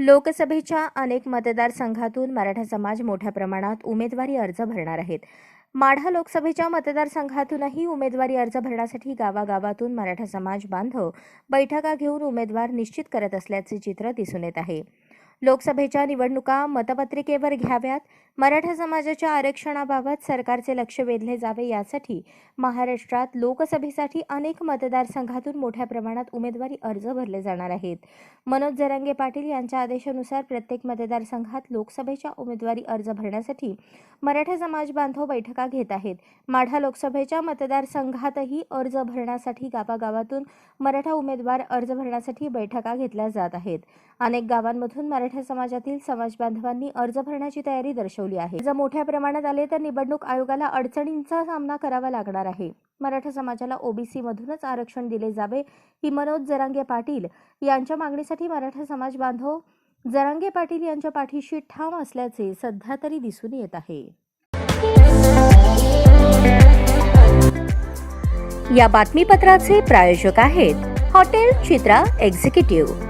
लोकसभेच्या अनेक मतदारसंघातून मराठा समाज मोठ्या प्रमाणात उमेदवारी अर्ज भरणार आहेत. माढा लोकसभेच्या मतदारसंघातूनही उमेदवारी अर्ज भरण्यासाठी गावागावातून मराठा समाज बांधव बैठका घेऊन उमेदवार निश्चित करत असल्याचे चित्र दिसून येत आहे. लोकसभेच्या निवडणुका मतपत्रिकेवर घ्याव्यात. मराठा समाजाच्या आरक्षणाबाबत सरकारचे लक्ष वेधले जावे यासाठी महाराष्ट्रात लोकसभेसाठी अनेक मतदारसंघातून मोठ्या प्रमाणात उमेदवारी अर्ज भरले जाणार आहेत. मनोज जरांगे पाटील यांच्या आदेशानुसार प्रत्येक मतदारसंघात लोकसभेच्या उमेदवारी अर्ज भरण्यासाठी मराठा समाज बांधव बैठका घेत आहेत. माढा लोकसभेच्या मतदारसंघातही अर्ज भरण्यासाठी गावागावातून मराठा उमेदवार अर्ज भरण्यासाठी बैठका घेतल्या जात आहेत. अनेक गावांमधून मराठा समाजातील समाज बांधवांनी अर्ज भरण्याची तयारी दर्शवली आहे. जर मोठ्या प्रमाणात आले तर निवडणूक आयोगाला अडचणींचा सामना करावा लागणार आहे. मराठा समाजाला ओबीसी मधूनच आरक्षण दिले जावे ही मनोज जरांगे पाटील यांच्या मागणीसाठी मराठा समाज बांधव जरांगे पाटील यांच्या पाठीशी ठाम असल्याचे सध्या तरी दिसून येत आहे. या बातमीपत्राचे प्रायोजक आहेत हॉटेल चित्रा एक्झिक्युटिव्ह.